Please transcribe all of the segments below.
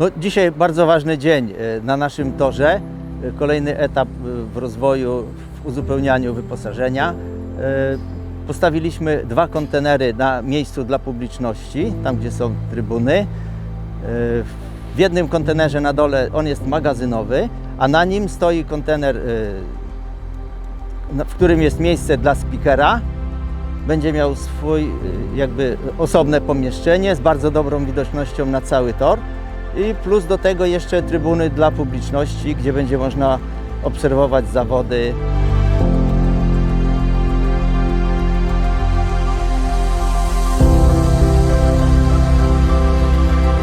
No, dzisiaj bardzo ważny dzień e, na naszym torze. E, Kolejny etap e, w rozwoju, w uzupełnianiu wyposażenia. Postawiliśmy dwa kontenery na miejscu dla publiczności, tam gdzie są trybuny. W jednym kontenerze na dole on jest magazynowy, a na nim stoi kontener, w którym jest miejsce dla speakera. Będzie miał swój jakby osobne pomieszczenie z bardzo dobrą widocznością na cały tor i plus do tego jeszcze trybuny dla publiczności, gdzie będzie można obserwować zawody.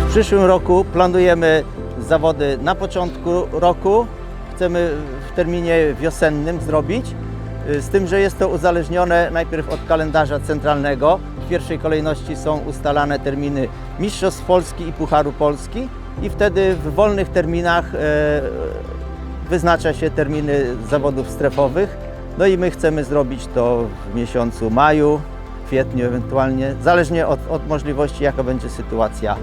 W przyszłym roku planujemy zawody na początku roku. Chcemy w terminie wiosennym zrobić. Y, Z tym, że jest to uzależnione najpierw od kalendarza centralnego. W pierwszej kolejności są ustalane terminy Mistrzostw Polski i Pucharu Polski i wtedy w wolnych terminach e, wyznacza się terminy zawodów strefowych. No i my chcemy zrobić to w miesiącu maju, kwietniu ewentualnie, zależnie od, od możliwości, jaka będzie sytuacja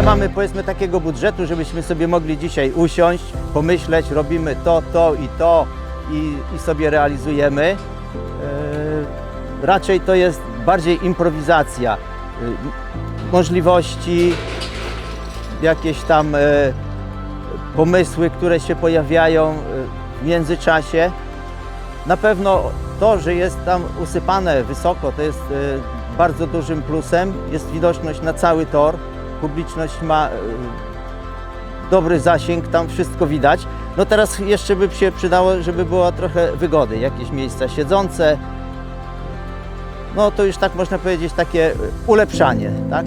nie mamy powiedzmy takiego budżetu, żebyśmy sobie mogli dzisiaj usiąść, pomyśleć, robimy to, to i to i, i sobie realizujemy. E, raczej to jest bardziej improwizacja. Możliwości, jakieś tam e, pomysły, które się pojawiają e, w międzyczasie. Na pewno to, że jest tam usypane wysoko, to jest e, bardzo dużym plusem. Jest widoczność na cały tor. Publiczność ma dobry zasięg, tam wszystko widać. No teraz jeszcze by się przydało, żeby było trochę wygody, jakieś miejsca siedzące. No to już tak można powiedzieć takie ulepszanie, tak?